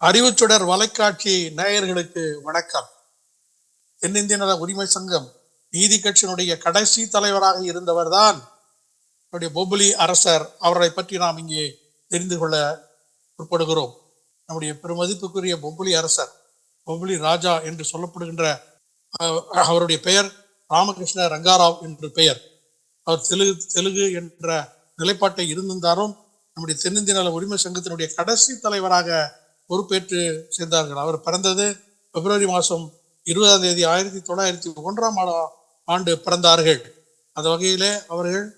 அறிவுச்சுடர் வலைக்காட்சி நேயர்களுக்கு வணக்கம். தென்னிந்திய நல உரிமை சங்கம் நீதி கட்சியினுடைய கடைசி தலைவராக இருந்தவர்தான் நம்முடைய பொபுலி அரசர். அவரை பற்றி நாம் இங்கே தெரிந்து கொள்ள முற்படுகிறோம். நம்முடைய பெருமதிப்புக்குரிய பொம்புலி அரசர் பொம்புலி ராஜா என்று சொல்லப்படுகின்ற அவருடைய பெயர் ராமகிருஷ்ண ரங்காராவ் என்று பெயர். அவர் தெலுங்கு தெலுங்கு என்ற நிலைப்பாட்டை இருந்திருந்தாலும் நம்முடைய தென்னிந்திய நல உரிமை சங்கத்தினுடைய கடைசி தலைவராக பொறுப்பேற்று சேர்ந்தார்கள். அவர் பிறந்தது பிப்ரவரி மாதம் இருபதாம் தேதி ஆயிரத்தி தொள்ளாயிரத்தி ஒன்றாம் ஆண்டு பிறந்தார்கள். அந்த வகையிலே அவர்கள்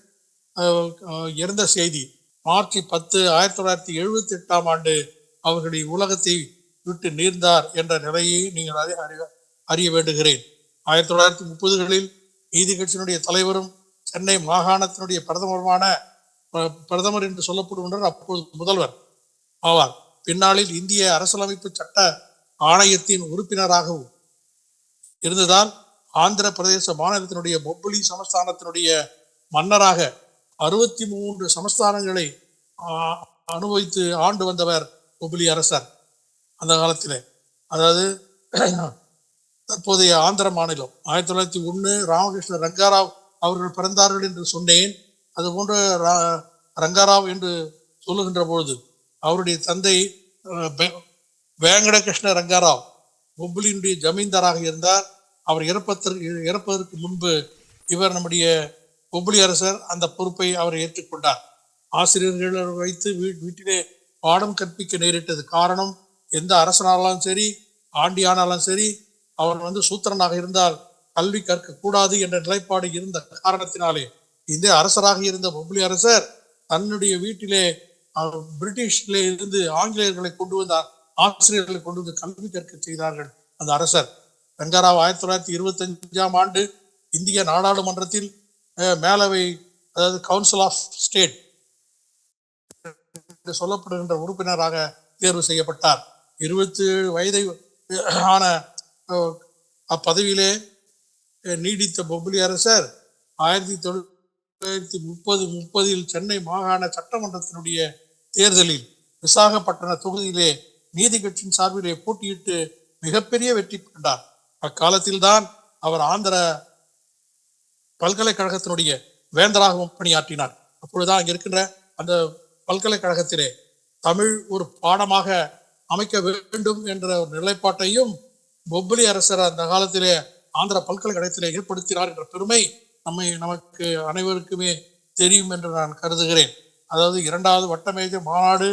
இறந்த செய்தி மார்ச் பத்து ஆயிரத்தி தொள்ளாயிரத்தி எழுபத்தி எட்டாம் ஆண்டு அவர்களுடைய உலகத்தை விட்டு நீர்ந்தார் என்ற நிலையை நீங்கள் அறிய அறிய வேண்டுகிறேன். ஆயிரத்தி தொள்ளாயிரத்தி முப்பதுகளில் நீதி கட்சியினுடைய தலைவரும் சென்னை மாகாணத்தினுடைய பிரதமருமான ப- பிரதமர் என்று சொல்லப்படுகின்றார் அப்போது முதல்வர் ஆவார். பின்னாளில் இந்திய அரசியலமைப்பு சட்ட ஆணையத்தின் உறுப்பினராகவும் இருந்ததால் ஆந்திர பிரதேச மாநிலத்தினுடைய பொப்புலி சமஸ்தானத்தினுடைய மன்னராக அறுபத்தி மூன்று சமஸ்தானங்களை அனுபவித்து ஆண்டு வந்தவர் பொப்புலி அரசர் அந்த காலத்தில். அதாவது தற்போதைய ஆந்திர மாநிலம். ஆயிரத்தி தொள்ளாயிரத்தி ஒன்று ராமகிருஷ்ண ரங்காராவ் அவர்கள் பிறந்தார்கள் என்று சொன்னேன். அதுபோன்று ரா- ரங்காராவ் என்று சொல்லுகின்ற பொழுது அவருடைய தந்தை வேங்கடகிருஷ்ண ரங்காராவ் பொம்புலியினுடைய ஜமீன்தாராக இருந்தார். அவர் இறப்பதற்கு இறப்பதற்கு முன்பு இவர் நம்முடைய பொம்புலி அரசர் அந்த பொறுப்பை அவர் ஏற்றுக்கொண்டார். ஆசிரியர்கள் வைத்து வீட்டிலே பாடம் கற்பிக்க நேரிட்டது காரணம் எந்த அரசனாலும் சரி ஆண்டியானாலும் சரி அவர் வந்து சூத்திரனாக இருந்தால் கல்வி கற்கக்கூடாது என்ற நிலைப்பாடு இருந்த காரணத்தினாலே இந்த அரசராக இருந்த பொம்புலி அரசர் தன்னுடைய வீட்டிலே பிரிட்டிஷ்ல இருந்து ஆங்கிலேயர்களை கொண்டு வந்த ஆசிரியர்களை கொண்டு வந்து கல்வி கற்க செய்தார்கள் அந்த அரசர். ரங்கராவ் ஆயிரத்தி தொள்ளாயிரத்தி இருபத்தி அஞ்சாம் ஆண்டு இந்திய நாடாளுமன்றத்தில் மேலவை அதாவது கவுன்சில் ஆஃப் ஸ்டேட் என்று சொல்லப்படுகின்ற உறுப்பினராக தேர்வு செய்யப்பட்டார். இருபத்தி ஏழு வயதை ஆன அப்பதவியிலே நீடித்த பொம்புலி அரசர் ஆயிரத்தி தொள்ளாயிரத்தி முப்பது முப்பதில் சென்னை மாகாண சட்டமன்றத்தினுடைய தேர்தலில் விசாகப்பட்டின தொகுதியிலே நீதி கட்சியின் சார்பிலே போட்டியிட்டு மிகப்பெரிய வெற்றி கண்டார் அக்காலத்தில்தான் அவர் ஆந்திர பல்கலைக்கழகத்தினுடைய வேந்தராகவும் பணியாற்றினார். அப்பொழுதுதான் அங்கே இருக்கின்ற அந்த பல்கலைக்கழகத்திலே தமிழ் ஒரு பாடமாக அமைக்க வேண்டும் என்ற ஒரு நிலைப்பாட்டையும் பொப்பிலி அரசர் அந்த காலத்திலே ஆந்திர பல்கலைக்கழகத்திலே ஏற்படுத்தினார் என்ற பெருமை நம்மை நமக்கு அனைவருக்குமே தெரியும் என்று நான் கருதுகிறேன். அதாவது இரண்டாவது வட்டமேஜ மாநாடு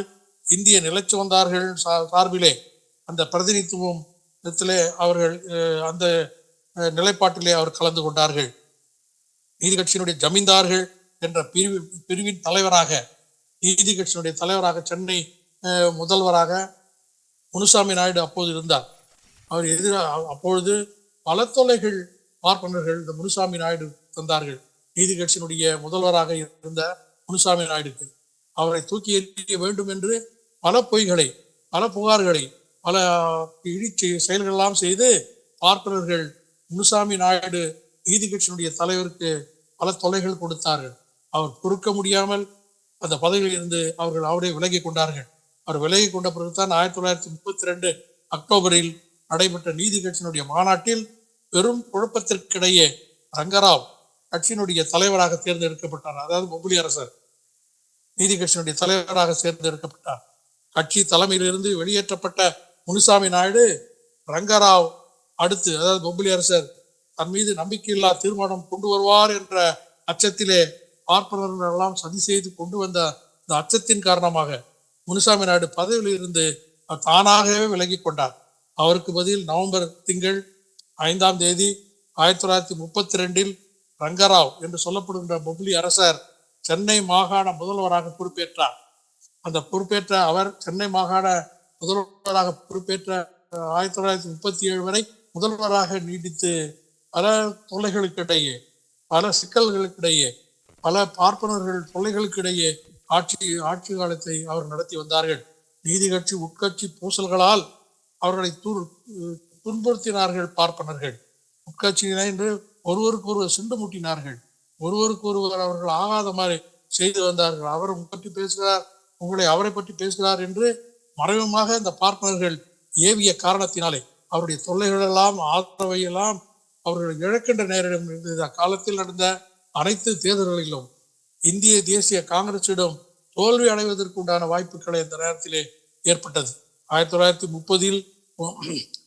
இந்திய நிலச்சுவந்தார்கள் சா- சார்பிலே அந்த பிரதிநிதித்துவம் அவர்கள் அந்த நிலைப்பாட்டிலே அவர் கலந்து கொண்டார்கள். நீதி கட்சியினுடைய ஜமீன்தார்கள் என்ற பிரிவு பிரிவின் தலைவராக நீதி கட்சியினுடைய தலைவராக சென்னை முதல்வராக முனுசாமி நாயுடு அப்போது இருந்தார். அவர் எதிராக அப்பொழுது பல தொலைகள் பார்ப்பனர்கள் இந்த முனுசாமி நாயுடு தந்தார்கள். நீதி கட்சியினுடைய முதல்வராக இருந்த முனுசாமி நாயுடுக்கு அவரை தூக்கி எறிய வேண்டும் என்று பல பொய்களை பல புகார்களை பல இழிச்சி செயல்களெல்லாம் செய்து பார்ப்பனர்கள் முனுசாமி நாயுடு நீதி கட்சியினுடைய தலைவருக்கு பல தொல்லைகள் கொடுத்தார்கள். அவர் பொறுக்க முடியாமல் அந்த பதவியில் இருந்து அவர்கள் அவரே விலகி கொண்டார்கள். அவர் விலகி கொண்ட பிறகுதான் ஆயிரத்தி தொள்ளாயிரத்தி முப்பத்தி ரெண்டு அக்டோபரில் நடைபெற்ற நீதி கட்சியினுடைய மாநாட்டில் பெரும் குழப்பத்திற்கிடையே ரங்கராவ் கட்சியினுடைய தலைவராக தேர்ந்தெடுக்கப்பட்டார். அதாவது பொம்புலி அரசர். நீதி கட்சியினுடைய தலைவராக தேர்ந்தெடுக்கப்பட்டார். கட்சி தலைமையிலிருந்து வெளியேற்றப்பட்ட முனுசாமி நாயுடு ரங்கராவ் அடுத்து அதாவது பொம்புலி அரசர் தன் மீது நம்பிக்கையில்லா தீர்மானம் கொண்டு வருவார் என்ற அச்சத்திலே பார்ப்பனர்கள் எல்லாம் சதி செய்து கொண்டு வந்த இந்த அச்சத்தின் காரணமாக முனுசாமி நாயுடு பதவியில் இருந்து தானாகவே விலகி கொண்டார். அவருக்கு பதில் நவம்பர் திங்கள் ஐந்தாம் தேதி ஆயிரத்தி தொள்ளாயிரத்தி முப்பத்தி ரெண்டில் ரங்கராவ் என்று சொல்லப்படுகின்ற பொப்லி அரசர் சென்னை மாகாண முதல்வராக பொறுப்பேற்றார். அந்த பொறுப்பேற்ற அவர் சென்னை மாகாண முதல்வராக பொறுப்பேற்ற ஆயிரத்தி தொள்ளாயிரத்தி முப்பத்தி ஏழு வரை முதல்வராக நீடித்து பல தொல்லைகளுக்கிடையே பல சிக்கல்களுக்கிடையே பல பார்ப்பனர்கள் தொல்லைகளுக்கிடையே ஆட்சி ஆட்சி காலத்தை அவர் நடத்தி வந்தார்கள். நீதி கட்சி உட்கட்சி பூசல்களால் அவர்களை துன்புறுத்தினார்கள் பார்ப்பனர்கள். உட்கட்சியினை என்று ஒருவருக்கு ஒருவர் சிண்டு முட்டினார்கள் ஒருவருக்கு ஒருவர் அவர்கள் ஆகாத மாதிரி செய்து வந்தார்கள். அவர் உங்களை பற்றி பேசுகிறார் உங்களை அவரை பற்றி பேசுகிறார் என்று மறைமுகமாக இந்த பார்ப்பனர்கள் ஏவிய காரணத்தினாலே அவருடைய தொல்லைகளெல்லாம் ஆதரவையெல்லாம் அவர்கள் இழக்கின்ற நேரிடம் இருந்தது. அக்காலத்தில் நடந்த அனைத்து தேர்தல்களிலும் இந்திய தேசிய காங்கிரசிடம் தோல்வி அடைவதற்கு உண்டான வாய்ப்புகளை இந்த நேரத்திலே ஏற்பட்டது. ஆயிரத்தி தொள்ளாயிரத்தி முப்பதில்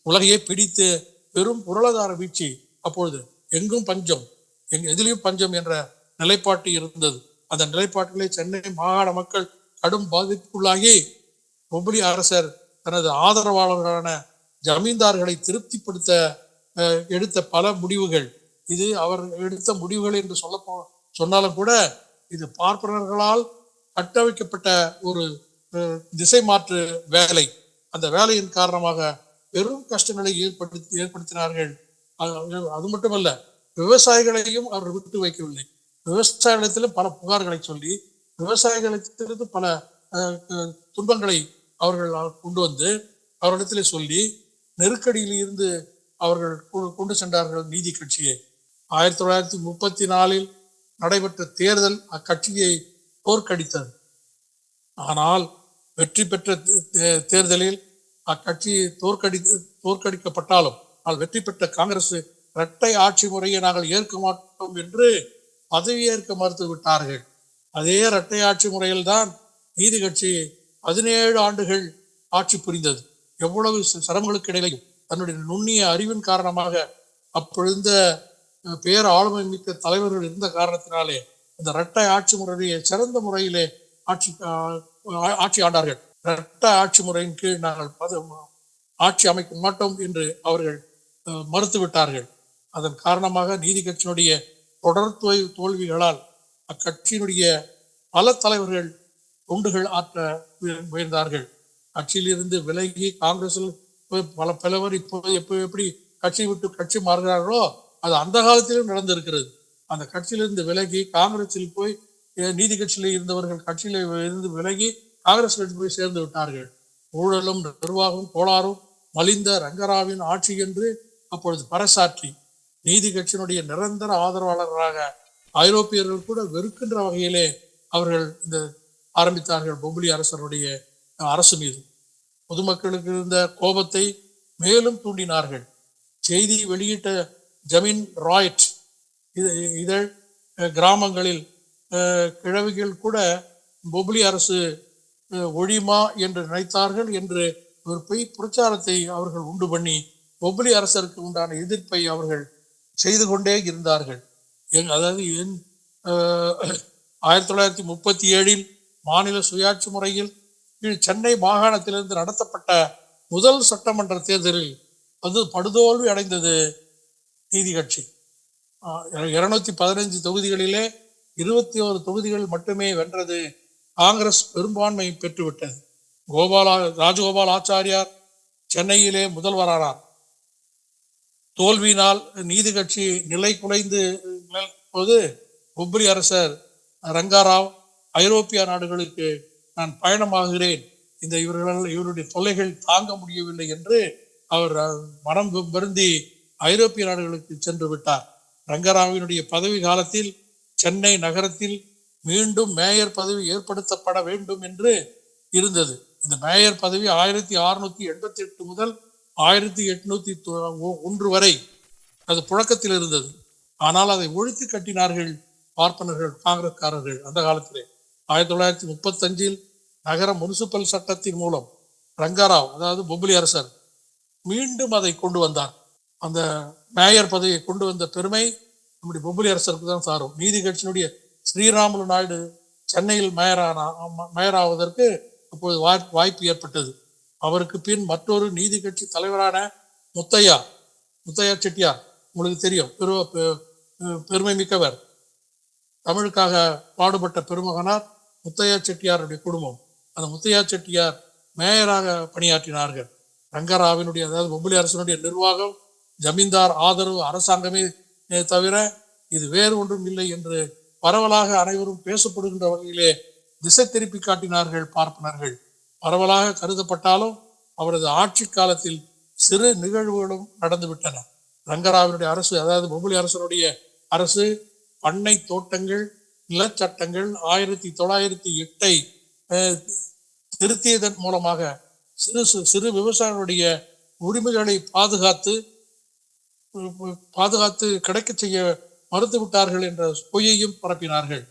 உலகையே பிடித்து பெரும் பொருளாதார வீழ்ச்சி அப்பொழுது எங்கும் பஞ்சம். எங் எதிலையும் பஞ்சம் என்ற நிலைப்பாட்டு இருந்தது. அந்த நிலைப்பாட்டிலே சென்னை மாகாண மக்கள் கடும் பாதிப்புக்குள்ளாகி பொம்பளி அரசர் தனது ஆதரவாளர்களான ஜமீன்தார்களை திருப்திப்படுத்த அஹ், எடுத்த பல முடிவுகள். இது அவர் எடுத்த முடிவுகள் என்று சொல்ல போ சொன்னாலும் கூட இது பார்ப்பனர்களால் கட்டமைக்கப்பட்ட ஒரு திசை மாற்று வேலை. அந்த வேலையின் காரணமாக பெரும் கஷ்டங்களை ஏற்படுத்தி ஏற்படுத்தினார்கள் அது அது மட்டுமல்ல விவசாயிகளையும் அவர் விட்டு வைக்கவில்லை. விவசாயிகளிடத்திலும் பல புகார்களை சொல்லி விவசாயிகளிடத்திலிருந்து பல அஹ், துன்பங்களை அவர்கள் கொண்டு வந்து அவரிடத்திலே சொல்லி நெருக்கடியில் இருந்து அவர்கள் கொண்டு சென்றார்கள் நீதி கட்சியை. ஆயிரத்தி தொள்ளாயிரத்தி முப்பத்தி நாலில் நடைபெற்ற தேர்தல் அக்கட்சியை தோற்கடித்தது. ஆனால் வெற்றி பெற்ற தே- தேர்தலில் அக்கட்சி தோற்கடி தோற்கடிக்கப்பட்டாலும் ஆனால் வெற்றி பெற்ற காங்கிரஸ் இரட்டை ஆட்சி முறையை நாங்கள் ஏற்க மாட்டோம் என்று பதவியேற்க மறுத்து விட்டார்கள். அதே இரட்டை ஆட்சி முறையில்தான் நீதி கட்சி பதினேழு ஆண்டுகள் ஆட்சி புரிந்தது. எவ்வளவு ச- சிரமங்களுக்கு இடையிலையும் தன்னுடைய நுண்ணிய அறிவின் காரணமாக அப்பொழுந்த அஹ், பேர் ஆளுமை மிக்க தலைவர்கள் இருந்த காரணத்தினாலே இந்த இரட்டை ஆட்சி முறையை சிறந்த முறையிலே ஆட்சி ஆ- ஆட்சி ஆண்டார்கள். இரட்டை ஆட்சி முறையின் கீழ் நாங்கள் ஆட்சி அமைக்க மாட்டோம் என்று அவர்கள் மறுத்துவிட்டார்கள். மறுத்து விட்டார்கள் அதன் காரணமாக நீதி கட்சியினுடைய தொடர் தோய் தோல்விகளால் அக்கட்சியினுடைய பல தலைவர்கள் தொண்டுகள் ஆற்ற முயன்றார்கள். கட்சியிலிருந்து விலகி காங்கிரஸில் போய் பல பலவர் இப்போ எப்போ எப்படி கட்சி விட்டு கட்சி மாறுகிறார்களோ அது அந்த காலத்திலும் நடந்திருக்கிறது. அந்த கட்சியிலிருந்து விலகி காங்கிரஸில் போய் நீதி கட்சியில் இருந்தவர்கள் கட்சியில் இருந்து விலகி காங்கிரஸ் கட்சி போய் சேர்ந்து விட்டார்கள். ஊழலும் நிர்வாகம் கோளாறும் மலிந்த ரங்கராவின் ஆட்சி என்று அப்பொழுது பரசாற்றி நீதி கட்சியினுடைய நிரந்தர ஆதரவாளர்களாக ஐரோப்பியர்கள் கூட வெறுக்கின்ற வகையிலே அவர்கள் இந்த ஆரம்பித்தார்கள் பொம்புலி அரசருடைய அரசு மீது. பொதுமக்களுக்கு இருந்த கோபத்தை மேலும் தூண்டினார்கள். செய்தி வெளியிட்ட ஜமீன் ராய்ட் இது இதழ் கிராமங்களில் கிழவிகள் கூட பொம்புலி அரசு ஒழிமா என்று நினைத்தார்கள் என்று ஒரு பொய் பிரச்சாரத்தை அவர்கள் உண்டு பண்ணி பொம்புலி அரசருக்கு உண்டான எதிர்ப்பை அவர்கள் செய்து கொண்டே இருந்தார்கள். எங் அதாவது என் ஆயிரத்தி தொள்ளாயிரத்தி முப்பத்தி ஏழில் மாநில சுயாட்சி முறையில் கீழ் சென்னை மாகாணத்திலிருந்து நடத்தப்பட்ட முதல் சட்டமன்ற தேர்தலில் வந்து படுதோல்வி அடைந்தது நீதி கட்சி. இருநூத்தி பதினஞ்சு தொகுதிகளிலே இருபத்தி ஒரு தொகுதிகள் மட்டுமே வென்றது காங்கிரஸ் பெரும்பான்மை பெற்றுவிட்டது. கோபாலா ராஜகோபால் ஆச்சாரியார் சென்னையிலே முதல்வரானார். தோல்வியினால் நீதி கட்சி நிலை குலைந்து போது உப்ரி அரசர் ரங்காராவ் ஐரோப்பிய நாடுகளுக்கு நான் பயணமாகிறேன். இந்த இவர்கள் இவருடைய தொல்லைகள் தாங்க முடியவில்லை என்று அவர் மனம் வருந்தி ஐரோப்பிய நாடுகளுக்கு சென்று விட்டார். ரங்கராவினுடைய பதவி காலத்தில் சென்னை நகரத்தில் மீண்டும் மேயர் பதவி ஏற்படுத்தப்பட வேண்டும் என்று இருந்தது. இந்த மேயர் பதவி ஆயிரத்தி அறுநூத்தி எண்பத்தி எட்டு முதல் ஆயிரத்தி எட்நூத்தி ஒன்று வரை அது புழக்கத்தில் இருந்தது. ஆனால் அதை ஒழித்து கட்டினார்கள் பார்ப்பனர்கள் காங்கிரஸ்காரர்கள் அந்த காலத்திலே. ஆயிரத்தி தொள்ளாயிரத்தி முப்பத்தஞ்சில் நகர முனிசிபல் சட்டத்தின் மூலம் ரங்காராவ் அதாவது பொம்புலி அரசர் மீண்டும் அதை கொண்டு வந்தார். அந்த மேயர் பதவியை கொண்டு வந்த பெருமை நம்முடைய பொம்புலி அரசருக்கு தான் சாரும். நீதி கட்சியினுடைய ஸ்ரீராமுலு நாயுடு சென்னையில் மேயரான மேயராவதற்கு அப்போது வாய்ப்பு ஏற்பட்டது. அவருக்கு பின் மற்றொரு நீதி கட்சி தலைவரான முத்தையா முத்தையா செட்டியார் உங்களுக்கு தெரியும் பெரு பெ- பெருமை மிக்கவர். தமிழுக்காக பாடுபட்ட பெருமகனார் முத்தையா செட்டியாருடைய குடும்பம். அந்த முத்தையா செட்டியார் மேயராக பணியாற்றினார்கள். ரங்கராவினுடைய அதாவது பொம்புலி அரசனுடைய நிர்வாகம் ஜமீன்தார் ஆதரவு அரசாங்கமே தவிர இது வேறு ஒன்றும் இல்லை என்று பரவலாக அனைவரும் பேசப்படுகின்ற வகையிலே திசை திருப்பி காட்டினார்கள் பார்ப்பனர்கள். பரவலாக கருதப்பட்டாலும் அவரது ஆட்சி காலத்தில் சிறு நிகழ்வுகளும் நடந்துவிட்டன. ரங்கராவினுடைய அரசு அதாவது மும்பலி அரசனுடைய அரசு பண்ணை தோட்டங்கள் நிலச்சட்டங்கள் ஆயிரத்தி தொள்ளாயிரத்தி எட்டை திருத்தியதன் மூலமாக சிறு சிறு- சிறு விவசாயிகளுடைய உரிமைகளை பாதுகாத்து பாதுகாத்து கிடைக்கச் செய்ய மறுத்து விட்டார்கள் என்ற பொய்யையும் பரப்பினார்கள்.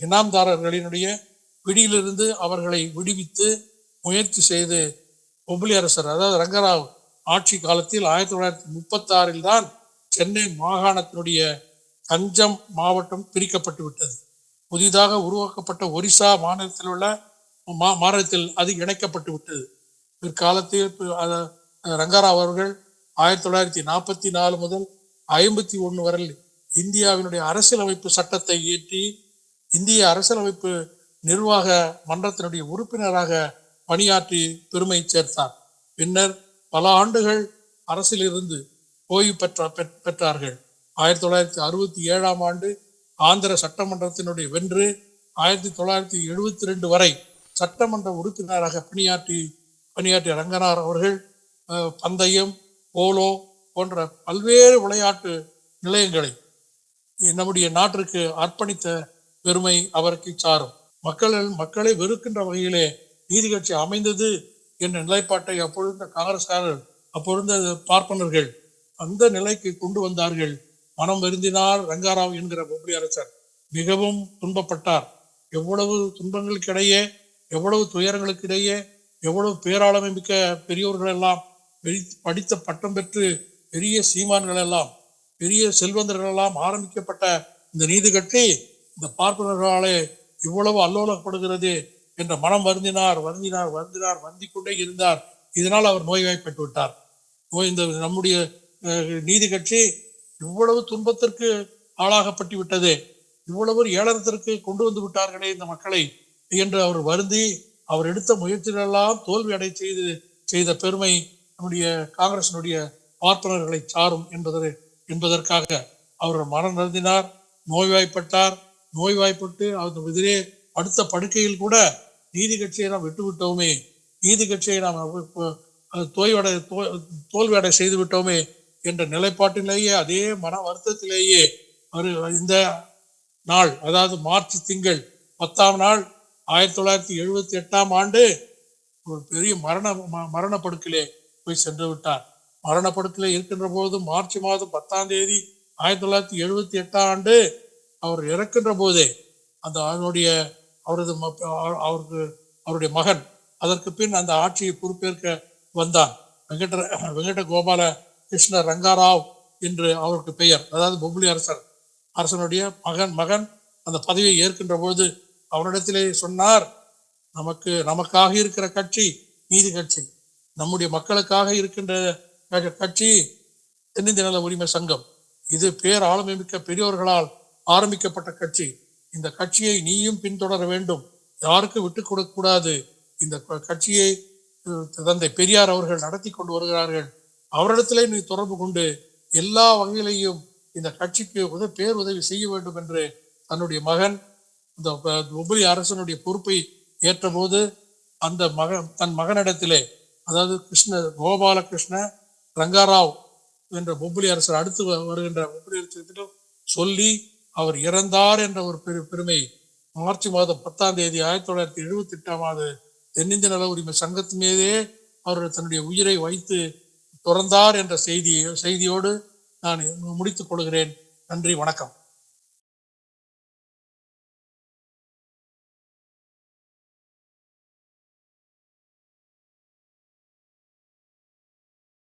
இனாம்தாரர்களினுடைய பிடியிலிருந்து அவர்களை விடுவித்து முயற்சி செய்து பொம்பளி அரசர் அதாவது ரங்கராவ் ஆட்சி காலத்தில் ஆயிரத்தி தொள்ளாயிரத்தி முப்பத்தி ஆறில் தான் சென்னை மாகாணத்தினுடைய தஞ்சம் மாவட்டம் பிரிக்கப்பட்டு விட்டது. புதிதாக உருவாக்கப்பட்ட ஒரிசா மாநிலத்தில் உள்ள மா மாநிலத்தில் அது இணைக்கப்பட்டு விட்டது. பிற்காலத்தில் ரங்கராவ் அவர்கள் ஆயிரத்தி தொள்ளாயிரத்தி நாற்பத்தி நாலு முதல் ஐம்பத்தி ஒன்று வரை இந்தியாவினுடைய அரசியலமைப்பு சட்டத்தை இயற்றி இந்திய அரசியலமைப்பு நிர்வாக மன்றத்தினுடைய உறுப்பினராக பணியாற்றி பெருமை சேர்த்தார். பின்னர் பல ஆண்டுகள் அரசிலிருந்து ஓய்வு பெற்ற பெற்- பெற்றார்கள். ஆயிரத்தி தொள்ளாயிரத்தி அறுபத்தி ஏழாம் ஆண்டு ஆந்திர சட்டமன்றத்தினுடைய வென்று ஆயிரத்தி தொள்ளாயிரத்தி எழுபத்தி ரெண்டு வரை சட்டமன்ற உறுப்பினராக பணியாற்றி பணியாற்றிய ரங்கனார் அவர்கள் பந்தயம் போலோ போன்ற பல்வேறு விளையாட்டு நிலையங்களை நம்முடைய நாட்டிற்கு அர்ப்பணித்த பெருமை அவருக்கு சாரும். மக்கள் மக்களை வெறுக்கின்ற வகையிலே நீதி கட்சி அமைந்தது என்ற நிலைப்பாட்டை அப்பொழுது காங்கிரஸ்காரர் அப்பொழுது பார்ப்பனர்கள் அந்த நிலைக்கு கொண்டு வந்தார்கள். மனம் வருந்தினார் ரங்காராவ் என்கிற பொம்பளி அரசர். மிகவும் துன்பப்பட்டார். எவ்வளவு துன்பங்களுக்கிடையே எவ்வளவு துயரங்களுக்கிடையே எவ்வளவு பேராளமை மிக்க பெரியோர்கள் எல்லாம் படித்த பட்டம் பெற்று பெரிய சீமான்கள் எல்லாம் பெரிய செல்வந்தர்கள் எல்லாம் ஆரம்பிக்கப்பட்ட இந்த நீதி கட்சி இந்த பார்ப்பனர்களாலே இவ்வளவு அல்லோலப்படுகிறது என்ற மனம் வருந்தினார் வருந்தினார் வருந்தினார் வருந்திக் கொண்டே இருந்தார். இதனால் அவர் நோய்வாய்ப்பட்டு விட்டார் நோய் இந்த நம்முடைய நீதி கட்சி இவ்வளவு துன்பத்திற்கு ஆளாகப்பட்டு விட்டது. இவ்வளவு ஏளனத்திற்கு கொண்டு வந்து விட்டார்களே இந்த மக்களை என்று அவர் வருந்தி அவர் எடுத்த முயற்சிகளெல்லாம் தோல்வி அடை செய்து செய்த பெருமை நம்முடைய காங்கிரசினுடைய பார்ப்பனர்களை சாரும் என்பது என்பதற்காக அவர் மனம் வருந்தினார் நோய்வாய்ப்பட்டார். நோய்வாய்ப்பட்டு அவர் எதிரே அடுத்த படுக்கையில் கூட நீதி கட்சியை நாம் விட்டு விட்டோமே நீதி கட்சியை நாம் தோய்வடை தோல்வியடை செய்து விட்டோமே என்ற நிலைப்பாட்டிலேயே அதே மன வருத்தத்திலேயே இந்த நாள் அதாவது மார்ச் திங்கள் பத்தாம் நாள் ஆயிரத்தி தொள்ளாயிரத்தி எழுபத்தி எட்டாம் ஆண்டு ஒரு பெரிய மரண ம- மரணப்படுக்கிலே போய் சென்று விட்டார். மரணப்படுக்கிலே இருக்கின்ற போது மார்ச் மாதம் பத்தாம் தேதி ஆயிரத்தி தொள்ளாயிரத்தி எழுபத்தி எட்டாம் ஆண்டு அவர் இறக்கின்ற போதே அந்த அவனுடைய அவரது அவருக்கு அவருடைய மகன் அதற்கு பின் அந்த ஆட்சியை பொறுப்பேற்க வந்தான். வெங்கட வெங்கட கோபால கிருஷ்ண ரங்காராவ் என்று அவருக்கு பெயர். அதாவது பொம்புலி அரசர். அரசனுடைய மகன் மகன் அந்த பதவியை ஏற்கின்ற பொழுது அவரிடத்திலே சொன்னார் நமக்கு நமக்காக இருக்கிற கட்சி நீதி கட்சி. நம்முடைய மக்களுக்காக இருக்கின்ற கட்சி தென்னிந்திய நல உரிமை சங்கம். இது பேர் ஆளுமை மிக்க பெரியோர்களால் ஆரம்பிக்கப்பட்ட கட்சி. இந்த கட்சியை நீயும் பின்தொடர வேண்டும். யாருக்கும் விட்டு கொடுக்க கூடாது? இந்த கட்சியை தந்தை பெரியார் அவர்கள் நடத்தி கொண்டு வருகிறார்கள். அவரிடத்திலே நீ தொடர்பு கொண்டு எல்லா வகையிலையும் இந்த கட்சிக்கு உதவி பேர் உதவி செய்ய வேண்டும் என்று தன்னுடைய மகன் இந்த உபரி அரசனுடைய பொறுப்பை ஏற்றபோது அந்த மகன் தன் மகனிடத்திலே அதாவது கிருஷ்ண கோபாலகிருஷ்ண ரங்காராவ் என்ற பொம்புலி அரசர் அடுத்து வ- வருகின்ற பொம்புலி அரசத்திடம் சொல்லி அவர் இறந்தார் என்ற ஒரு பெரு பெருமை மார்ச் மாதம் பத்தாம் தேதி ஆயிரத்தி தொள்ளாயிரத்தி எழுபத்தி எட்டாம் ஆண்டு தென்னிந்திய நல உரிமை சங்கத்தின் மீதே அவர் தன்னுடைய உயிரை வைத்து துறந்தார் என்ற செய்தி செய்தியோடு நான் முடித்துக் கொள்கிறேன். நன்றி வணக்கம்.